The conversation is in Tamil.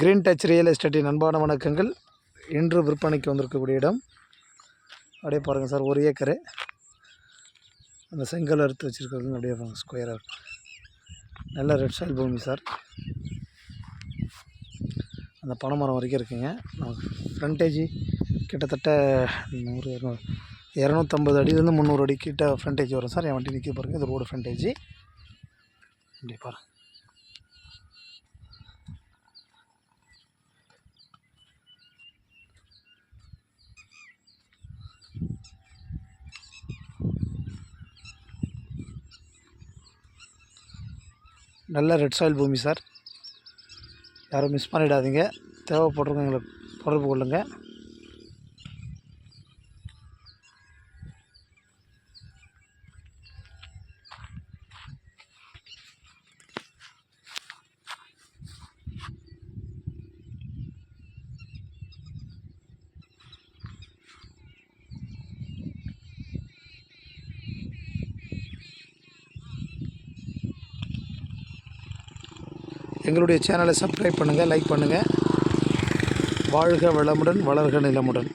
கிரீன் டச் ரியல் எஸ்டேட்டின் அன்பான வணக்கங்கள். இன்று விற்பனைக்கு வந்திருக்கக்கூடிய இடம். அப்படியே பாருங்கள் சார் ஒரு ஏக்கரு. அந்த செங்கல் அறுத்து வச்சுருக்கிறது அப்படியே பாருங்கள் ஸ்கொயராக இருக்கும் நல்ல ரெட் சாயில் பூமி சார். அந்த பனைமரம் வரைக்கும் இருக்குங்க. ஃப்ரண்டேஜி கிட்டத்தட்ட நூறு இரநூறு இரநூத்தம்பது அடியிலேருந்து முந்நூறு அடி கிட்ட ஃப்ரண்டேஜ் வரும் சார். என் வண்டி நிற்க பாருங்கள் இது ரோடு ஃப்ரண்டேஜி இப்படி பாருங்கள் நல்ல ரெட் சாயில் பூமி சார். யாரும் மிஸ் பண்ணிடாதீங்க. தேவைப்படுறவங்க எங்களை தொடர்பு கொள்ளுங்கள் எங்களுடைய சேனலை சப்ஸ்கிரைப் பண்ணுங்கள் லைக் பண்ணுங்கள் வாழ்க வளமுடன் வளர்க நிலமுடன்.